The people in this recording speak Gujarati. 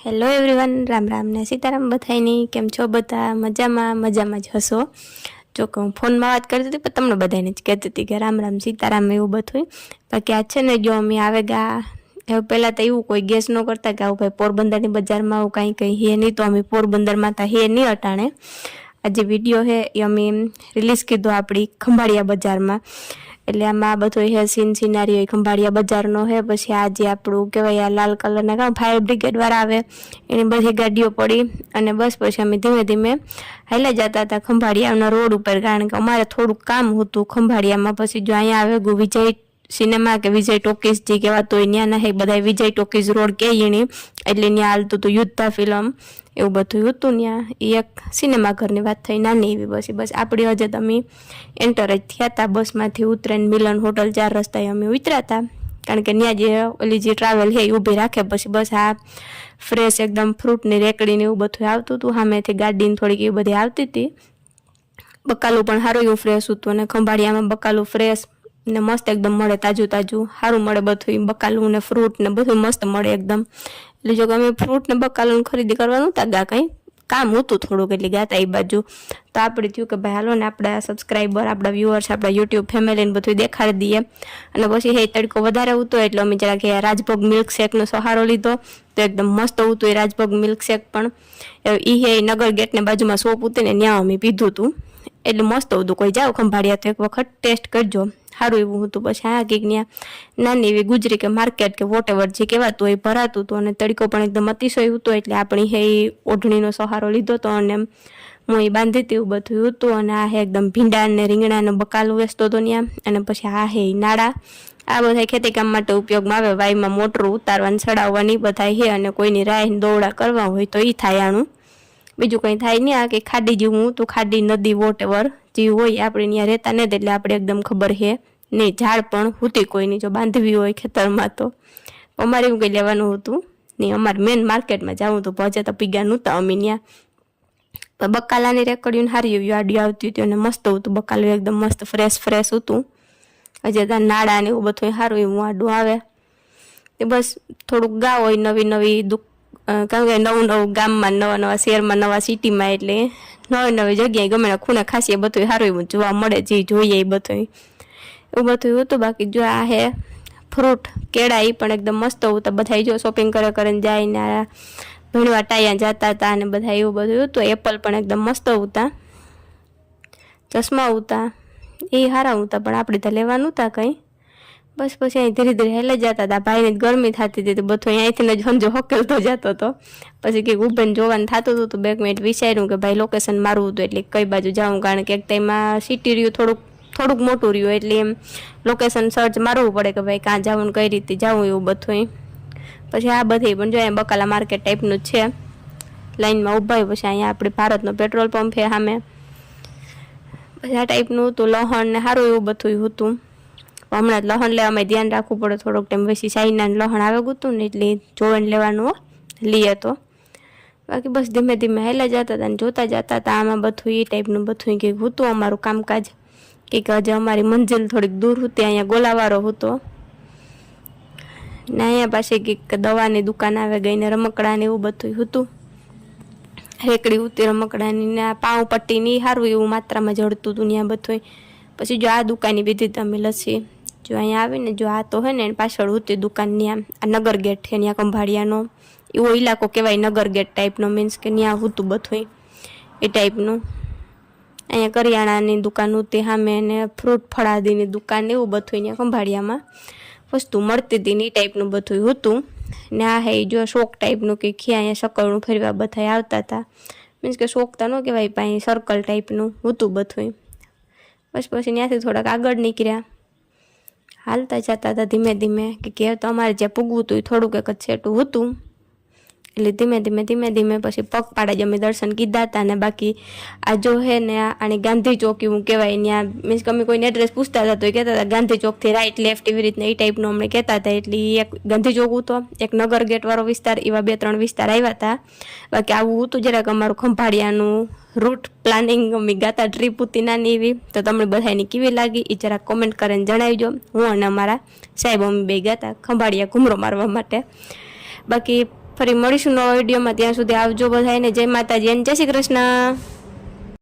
હેલો એવરીવન રામ રામ ને સીતારામ બધાયની. કેમ છો બધા? મજામાં? મજામાં જ હશો? જો કે હું ફોનમાં વાત કરતી હતી, પણ તમને બધાને જ કહેતી હતી કે રામ રામ, સીતારામ એવું બધું બાકી આ છે ને, જો અમે આવે ગા હવે પહેલાં તો એવું કોઈ ગેસ ન કરતા કે આવું ભાઈ પોરબંદરની બજારમાં આવું કાંઈ કંઈ હે નહીં, તો અમે પોરબંદરમાં તો હે નહીં અટાણે. આ જે વીડિયો હે એ અમે રિલીઝ કીધો આપણી ખંભાળિયા બજારમાં. એટલે આમાં બધો હે સીન સિનારીઓ ખંભાળિયા બજારનો હે પછી આ જે આપણું કહેવાય આ લાલ કલરના કામ ફાયર બ્રિગેડ વાળા આવે, એની બધી ગાડીઓ પડી અને બસ પછી અમે ધીમે ધીમે હાલ્યા જતા હતા ખંભાળિયાના રોડ ઉપર. કારણ કે અમારે થોડુંક કામ હતું ખંભાળિયામાં. પછી જો અહીંયા આવે ગુ વિજય સિનેમા કે વિજય ટોકીઝ જે કહેવાતું હોય ત્યાં ના હે બધા વિજય ટોકીઝ રોડ કે એની એટલે ત્યાં હાલતું હતું યુદ્ધા ફિલ્મ એવું બધું હતું ત્યાં એ એક સિનેમા ઘરની વાત થઈ, નાની એવી બસ બસ. આપણી હજે તમે એન્ટર જ થયા હતા બસમાંથી ઉતરીને મિલન હોટલ ચાર રસ્તાએ અમે ઉતર્યા હતા કારણ કે ત્યાં જે ઓલી જે ટ્રાવેલ છે એ ઊભી રાખે પછી બસ આ ફ્રેશ એકદમ ફ્રૂટની રેકડીને એવું બધું આવતું હતું. સામેથી ગાડીને થોડીક એ બધી આવતી હતી બકાલું પણ સારું એવું ફ્રેશ હતું અને ખંભાળિયામાં બકાલું ફ્રેશ ને મસ્ત એકદમ મળે તાજું તાજું સારું મળે બધું બકાલું ને ફ્રૂટ ને બધું મસ્ત મળે એકદમ. એટલે જો અમે ફ્રૂટ ને બકાલું ખરીદી કરવાનું હતા ગા કંઈ કામ હતું થોડુંક, એટલે ગાતા એ બાજુ. તો આપણે થયું કે ભાઈ હાલો ને આપણા સબસ્ક્રાઈબર આપણા વ્યૂઅર્સ આપણા યુટ્યુબ ફેમિલીને બધું દેખાડી દઈએ. અને પછી હે તડકો વધારે ઉતો એટલે અમે જરાક રાજભોગ મિલ્કશેકનો સહારો લીધો. તો એકદમ મસ્ત હતું એ રાજભોગ મિલ્કશેક પણ. એ હે નગર ગેટને બાજુમાં સોપ ઉતરીને ત્યાં અમે પીધું હતું એટલે મસ્ત હતું કોઈ જાઓ ખંભાળિયા તો એક વખત ટેસ્ટ કરજો. સારું એવું હતું. પછી આ કંઈક ત્યાં નાની એવી ગુજરી કે માર્કેટ કે વોટેવર જે કહેવાતું હોય ભરાતું હતું અને તડકો પણ એકદમ અતિશય હતો એટલે આપણી હે ઓઢણીનો સહારો લીધો હતો અને હું એ બાંધી તેવું બધું હતું અને આ હે એકદમ ભીંડા ને રીંગણા ને બકાલું વેચતો હતો ત્યાં અને પછી આ હે નાળા. આ બધા ખેતીકામ માટે ઉપયોગમાં આવે. વાયમાં મોટરું ઉતારવાની ચડાવવાની બધા હે અને કોઈની રાહ દોડા કરવા હોય તો એ થાય આનું. બીજું કંઈ થાય નહીં આ કે ખાડી જેવું તો ખાડી નદી વોટેવર જે હોય, આપણે ત્યાં રહેતા નથી એટલે આપણે એકદમ ખબર છે. નહીં ઝાડ પણ હોતી કોઈની જો બાંધવી હોય ખેતરમાં તો. અમારે એવું કંઈ લેવાનું હતું નહીં અમારે મેન માર્કેટમાં જવું હતું પહોંચે તો પીગા નહોતા અમે ત્યાં. પણ બકાલાની રેકડીઓ સારી એવી આડિયો આવતી હતી અને મસ્ત હતું બકાલું એકદમ મસ્ત ફ્રેશ ફ્રેશ હતું. હજી ત્યાં નાડા ને એવું બધું સારું એવું આડું આવે. તે બસ થોડુંક ગાવ હોય, નવી નવી દુક કારણ કે નવું નવું ગામમાં, નવા નવા શહેરમાં, નવા સિટીમાં એટલે નવી નવી જગ્યાએ ગમે ખૂણે ખાસી એ બધું સારું એવું જોવા મળે, જે જોઈએ એ બધું એવું બધું હતું, બાકી જો આ હે ફ્રૂટ કેળા એ પણ એકદમ મસ્ત હતા બધા જો શોપિંગ કરે કરીને જાય ને આ ભણવા ટાયા જતા હતા અને બધા એવું બધું હતું એપલ પણ એકદમ મસ્ત હતા. ચશ્મા ઉતા એ સારા હતા, પણ આપણે તો લેવાનું હતા કંઈ. બસ પછી અહીં ધીરે ધીરે હેલે જતા હતા. ભાઈને ગરમી થતી હતી તો બધું અહીંયાથી જ હંજો હકેલતો જતો હતો. પછી કંઈક ઉભેન જોવાનું થતું હતું તો બે મિનિટ વિચાર્યું કે ભાઈ લોકેશન મારવું હતું એટલે કઈ બાજુ જાઉં, કારણ કે એક ટાઈમમાં સિટી રહ્યું થોડુંક થોડુંક મોટું રહ્યું એટલે એમ લોકેશન સર્ચ મારવું પડે કે ભાઈ કાં જવું કઈ રીતે જવું એવું બધું પછી આ બધી પણ જો અહીંયા બકાલા માર્કેટ ટાઈપનું છે. લાઇનમાં ઊભા પછી અહીંયા આપણે ભારતનો પેટ્રોલ પંપ છે સામે. પછી આ ટાઈપનું હતું, લહણ ને સારું એવું બધું હતું. હમણાં જ લહણ લેવામાં ધ્યાન રાખવું પડે થોડોક ટાઈમ. પછી સાઈના લહણ આવે ગયું ને એટલે જોઈને લેવાનું. લઈએ તો. બાકી બસ ધીમે ધીમે હેલા જતા હતા ને જોતા જતા હતા આમાં બધું એ ટાઈપનું બધું કંઈક હતું અમારું કામકાજ. કંઈક હજી અમારી મંજિલ થોડીક દૂર હતી, અહીંયા ગોલાવાળો હતો. ને અહીંયા પાસે કંઈક દવાની દુકાન આવે, ગઈને ને રમકડાને એવું બધું હતું. રેકડી ઉતી રમકડાની ને પાઉં પટ્ટીની સારું એવું માત્રામાં જડતું હતું ત્યાં બધું પછી જો આ દુકાની બીધી તમે લસ્સી જો અહીંયા આવીને જો આ તો હે ને એની પાછળ હતી દુકાન ત્યાં આ નગર ગેટ છે ત્યાં કંભાળિયાનો. એવો ઇલાકો કહેવાય નગર ગેટ ટાઈપનો મીન્સ કે ત્યાં હતું બધું એ ટાઈપનું અહીંયા કરિયાણાની દુકાન હતી સામે ને ફ્રૂટ ફળાદીની દુકાન, એવું બધું ત્યાં કંભાળિયામાં. વસ્તુ મળતી હતી ને એ ટાઈપનું બધું હતું. ને આ હે જો શોક ટાઈપનું કે ખી અહીંયા સકળનું ફેરવા બધા આવતા હતા મીન્સ કે શોક તો ન કહેવાય, પણ સર્કલ ટાઈપનું હતું બધું બસ પછી ત્યાંથી થોડાક આગળ નીકળ્યા. હાલતા જતા હતા ધીમે ધીમે કે ઘેર તો અમારે જ્યાં પૂગવું હતું એ થોડુંક એક જ છેટું હતું. એટલે ધીમે ધીમે ધીમે ધીમે પછી પગપાળા જ અમે દર્શન કીધા હતા ને બાકી આ જો હે ને આ ગાંધી ચોક એવું કહેવાય ત્યાં મીન્સ કે અમે કોઈને એડ્રેસ પૂછતા હતા, તો એ કહેતા હતા, ગાંધી ચોકથી રાઈટ લેફ્ટ એવી રીતના એ ટાઈપનું અમને કહેતા હતા. એટલે એક ગાંધી ચોક હતો, એક નગર ગેટવાળો વિસ્તાર, એવા બે ત્રણ વિસ્તાર આવ્યા હતા. બાકી આવું હતું જરાક અમારું ખંભાળિયાનું રૂટ પ્લાનિંગ અમે ગાતા ટ્રીપ હતી નાની એવી. તો તમને બધાની કેવી લાગી એ જરાક કોમેન્ટ કરીને જણાવજો. હું અને અમારા સાહેબ અમે બે ગાતા ખંભાળિયા ઘૂમરો મારવા માટે. બાકી ફરી મળીશું નવા વિડીયોમાં. ત્યાં સુધી આવજો બધાને જય માતાજી અને જય શ્રી કૃષ્ણ.